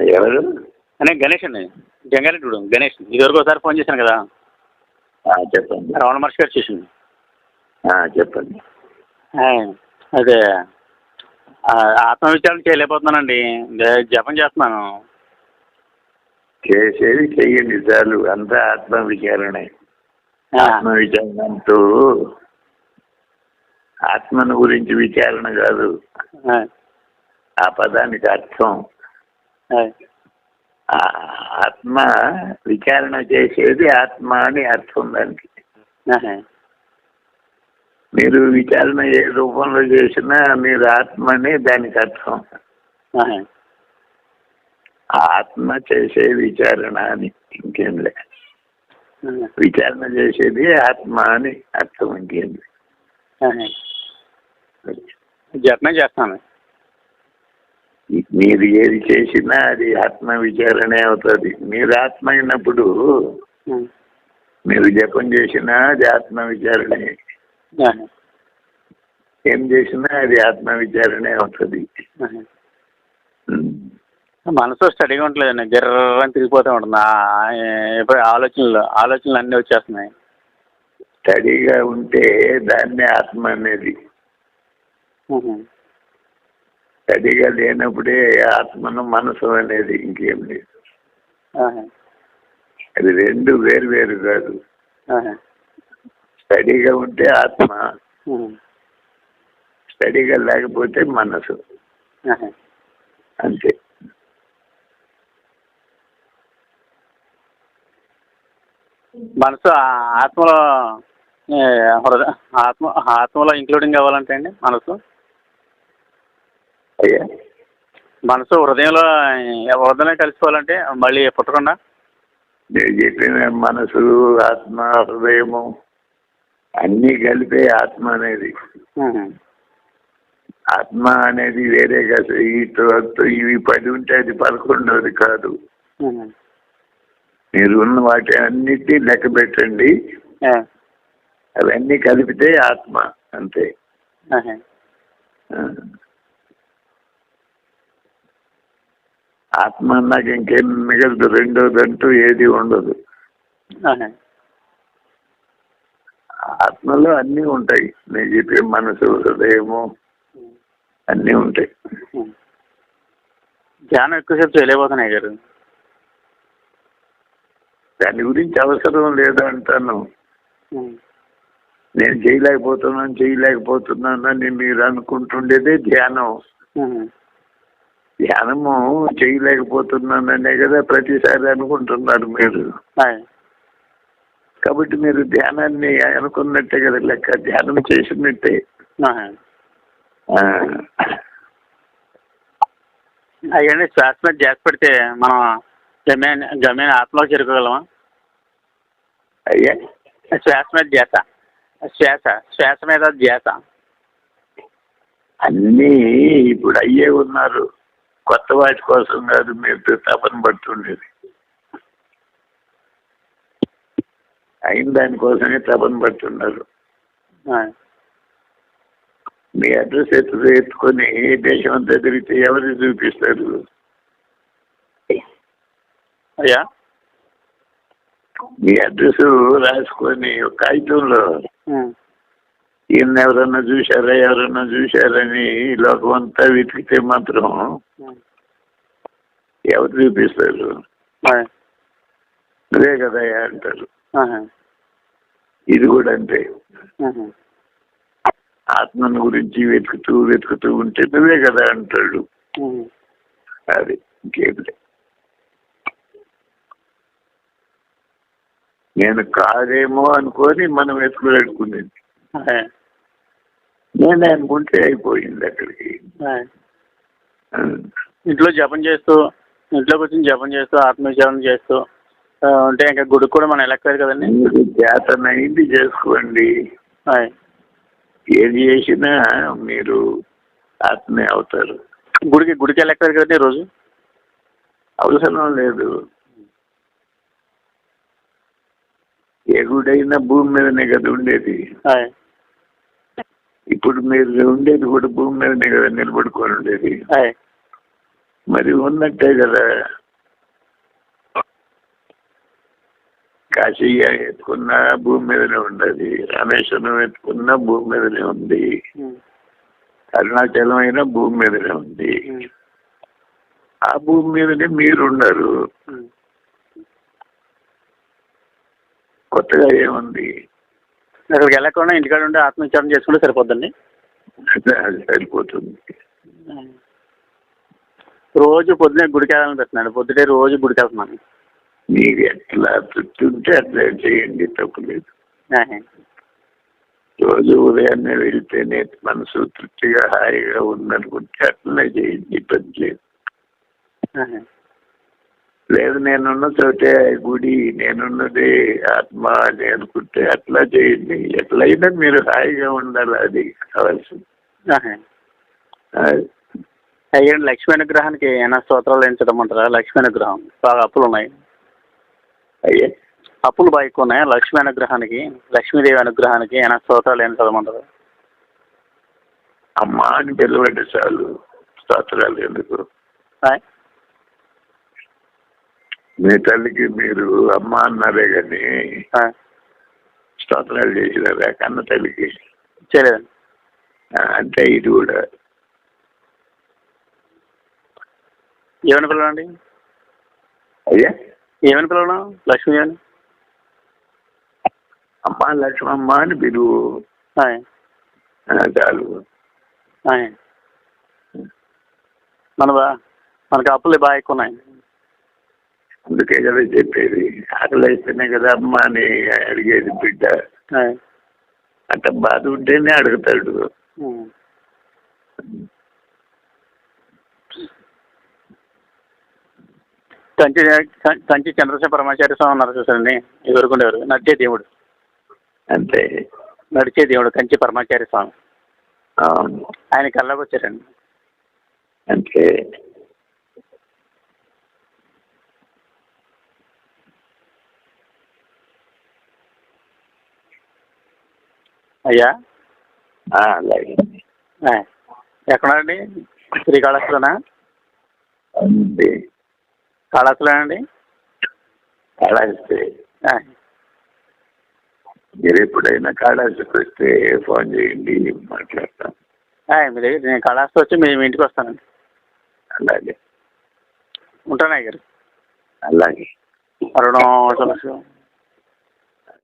ఎవరు? నేను గణేష్ అండి. జంగారెడ్డి గణేష్. ఇదివరకు ఒకసారి ఫోన్ చేశాను కదా. చెప్పండి. రమణ మహర్షి గారు చేసింది. ఆ, చెప్పండి. అదే. ఆత్మవిచారణ చేయలేకపోతున్నానండి. జపం చేస్తున్నాను. చేసేది చెయ్యండి చాలు అంతా ఆత్మ విచారణే ఆ, ఆత్మ విచారణ అంటూ ఆత్మను గురించి విచారణ కాదు. ఆ, పదానికి అర్థం. ఆత్మ విచారణ చేసేది ఆత్మ అని అర్థం దానికి. ఆహా, మీరు విచారణ ఏ రూపంలో చేసినా మీరు ఆత్మనే దానికి అర్థం. ఆహా. ఆత్మ చేసే విచారణ అని ఇంకేం లే. విచారణ చేసేది ఆత్మ అని అర్థం ఇంకేం లే. ఆహా. జపమే చేస్తాను. మీరు ఏది చేసినా అది ఆత్మ విచారణే అవుతుంది. మీరు ఆత్మ అయినప్పుడు. మీరు జపం చేసినా అది ఆత్మ విచారణే. ఏం చేసినా అది ఆత్మ విచారణే అవుతుంది. మనసు స్టడీగా ఉండలేదండి గిర్రని తిరిగిపోతూ ఉంటుంది. ఎప్పుడు ఆలోచనలు ఆలోచనలు అన్నీ వచ్చేస్తున్నాయి. స్టడీగా ఉంటే దాన్నే ఆత్మ అనేది. స్టడీగా లేనప్పుడే ఆత్మను మనసు అనేది ఇంకేం లేదు అది రెండు వేరు వేరు కాదు. స్టడీగా ఉంటే ఆత్మ. స్టడీగా లేకపోతే మనసు. అంతే మనసు ఆత్మలో ఆత్మ ఆత్మలో ఇంక్లూడింగ్ అవ్వాలంటే అండి మనసు మనసు హృదయంలో హృదయంలో కలిసిపోవాలంటే మళ్ళీ పుట్టకుండా? నేను చెప్పిన మనసు ఆత్మ హృదయము అన్నీ కలిపే ఆత్మ అనేది. ఆత్మ అనేది వేరే కాదు. ఇటు అటు ఇవి పది ఉంటే అది పదకొండోది కాదు. మీరు ఉన్న వాటి అన్నిటినీ లెక్క పెట్టండి. అవన్నీ కలిపితే ఆత్మ అంతే ఆహా. ఆ. ఆత్మ అన్నాక ఇంకేం మిగలదు రెండోది అంటూ ఏది ఉండదు. ఆత్మలో అన్నీ ఉంటాయి నేను చెప్పే మనసు హృదయము అన్నీ ఉంటాయి. ధ్యానం ఎక్కువసేపు చేయలేకపోతున్నాయి గారు దాని గురించి అవసరం లేదు అంటాను. నేను చేయలేకపోతున్నాను చేయలేకపోతున్నానని మీరు అనుకుంటుండేదే ధ్యానం. ధ్యానము చేయలేకపోతున్నాననే కదా ప్రతిసారి అనుకుంటున్నారు మీరు. కాబట్టి మీరు ధ్యానాన్ని అనుకున్నట్టే కదా లెక్క ధ్యానం చేసినట్టే. అయ్యండి శ్వాస మీద జాస్ పెడితే మనం గమ్యాన్ గమ్యాన్ని ఆత్మలోకి చేరుకోగలమా? అయ్యా. శ్వాస మీద ధ్యాస. శ్వాస శ్వాస మీద ధ్యాస. అన్నీ ఇప్పుడు అయ్యే ఉన్నారు. కొత్త వాటి కోసం కాదు మీరు తపన పడుతుండేది అయిన దానికోసమే తపన పడుతున్నారు. మీ అడ్రస్ ఎత్తు ఎత్తుకొని దేశం అంతా తిరిగితే ఎవరు చూపిస్తారు అయ్యా మీ అడ్రస్ రాసుకొని ఒక కాగితంలో. ఈయన ఎవరన్నా చూశారా ఎవరన్నా చూశారని ఈ లోకం అంతా వెతికితే మాత్రం. ఎవరు చూపిస్తారు. నువ్వే కదా అంటారు. ఇది కూడా అంతే. ఆత్మను గురించి వెతుకుతూ వెతుకుతూ ఉంటే నువ్వే కదా అంటాడు. అది ఇంకేం లేదు నేను కాదేమో అనుకొని మనం వెతుకులాడుకునేది. నేనే అనుకుంటే అయిపోయింది అక్కడికి. ఇంట్లో జపం చేస్తూ ఇంట్లో కూర్చొని జపం చేస్తూ ఆత్మవిచారణ చేస్తూ ఉంటే ఇంకా గుడికి కూడా మనం వెళ్ళక్కర్లేదు కదండి? చేతనైంది చేసుకోండి. ఏది చేసినా మీరు ఆత్మే అవుతారు. గుడికి గుడికి వెళ్ళక్కర్లేదు కదండి రోజు? అవసరం లేదు. ఏ గుడైనా భూమి మీదనే కదా ఉండేది. ఇప్పుడు మీరు ఉండేది కూడా భూమి మీదనే కదా నిలబడుకొని ఉండేది. మరి ఉన్నట్టే కదా. కాశీ ఎత్తుకున్న భూమి మీదనే ఉండదు. రామేశ్వరం ఎత్తుకున్న భూమి మీదనే ఉంది. అరుణాచలం అయినా భూమి మీదనే ఉంది. ఆ భూమి మీదనే మీరున్నారు. కొత్తగా ఏముంది? అక్కడికి వెళ్ళకుండా ఇంటికాడ ఉండి ఆత్మవిచారం చేసుకుంటే సరిపోద్దండి? అది సరిపోతుంది. రోజు పొద్దునే గుడికి వెళ్ళాలని పెడుతున్నాడు. పొద్దుటే రోజు గుడికి వెళ్తున్నాను మీకు ఎట్లా ఉంటే అట్లా చేయండి తప్పులేదు. రోజు ఉదయాన్నే వెళ్తేనే మనసు తృప్తిగా హాయిగా ఉందనుకుంటే అట్లనే చేయండి ఇబ్బంది లేదు. లేదు నేనున్న చోటే గుడి నేనున్నది ఆత్మ అని అనుకుంటే అట్లా చేయండి. ఎట్లయినా మీరు హాయిగా ఉండాలి అది కావాల్సింది. అయ్యండి లక్ష్మీ అనుగ్రహానికి ఏమైనా స్తోత్రాలు ఏం చదవమంటారా లక్ష్మీ అనుగ్రహం బాగా అప్పులు ఉన్నాయి. అయ్యే. అప్పులు బాగా ఎక్కువ ఉన్నాయి? లక్ష్మీ అనుగ్రహానికి లక్ష్మీదేవి అనుగ్రహానికి ఏమైనా స్తోత్రాలు ఏం చదవమంటారా అమ్మ అని పిలవండి చాలు. స్తోత్రాలు ఎందుకు? మీ తల్లికి మీరు అమ్మ అన్నారే కానీ. స్తోత్రాలు చేసినారా కన్న తల్లికి? చేయలేదండి. అంటే ఇది కూడా. ఏమని పిలవండి అయ్యా? ఏమని పిలవడం? లక్ష్మీ అని. అమ్మ లక్ష్మమ్మ అని పిలువు. చాలు. మన బా- మనకి అప్పులు బాగా ఎక్కువ ఉన్నాయి అందుకే కదా చెప్పేది. ఆకలి అయితేనే కదా అమ్మ అని అడిగేది బిడ్డ. అంత బాధ ఉంటేనే అడుగుతాడు. కంచి కంచి చంద్రశేఖర పరమాచార్య స్వామి ఉన్నారు చూసారండి. ఎదురుకుండేవారు నడిచే దేవుడు. అంతే. నడిచే దేవుడు కంచి పరమాచార్య స్వామి. ఆయన కళ్ళకి వచ్చారండి. అంతే. అయ్యా? అలాగే. ఆయ్. ఎక్కడండి శ్రీకాళహస్తిలోనా? ఉంది కాళహస్తిలోనండి? కాళహస్తి. మీరు ఎప్పుడైనా కాళహస్తికి వస్తే ఫోన్ చేయండి మాట్లాడతాం. ఆయ్, మీ దగ్గర నేను కాళహస్తి వచ్చి మీ ఇంటికి వస్తానండి. అలాగే. ఉంటాను అయ్యారు అలాగే. అరవడం